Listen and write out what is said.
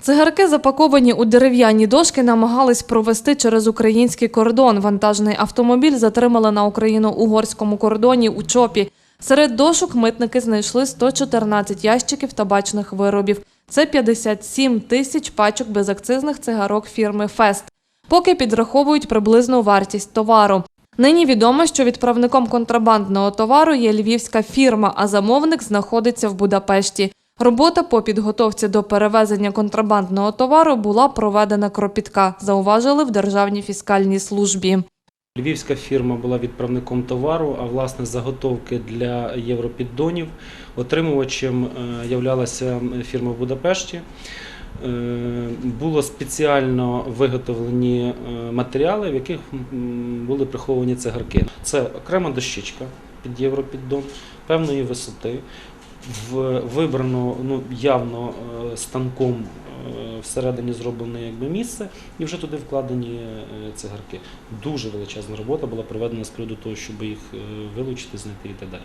Цигарки, запаковані у дерев'яні дошки, намагались провести через український кордон. Вантажний автомобіль затримали на україно-угорському кордоні у Чопі. Серед дошок митники знайшли 114 ящиків табачних виробів. Це 57 тисяч пачок безакцизних цигарок фірми Фест. Поки підраховують приблизну вартість товару. Нині відомо, що відправником контрабандного товару є львівська фірма, а замовник знаходиться в Будапешті. Робота по підготовці до перевезення контрабандного товару була проведена кропітка, зауважили в Державній фіскальній службі. Львівська фірма була відправником товару, а власне заготовки для європіддонів отримувачем е, являлася фірма в Будапешті. Е, Було спеціально виготовлені е, матеріали, в яких були приховані цигарки. Це окрема дощечка під європіддон певної висоти, в вибрано ну, явно е, станком е, всередині зроблене якби місце, і вже туди вкладені е, цигарки. Дуже величезна робота була проведена з приводу того, щоб їх вилучити, знайти і так далі.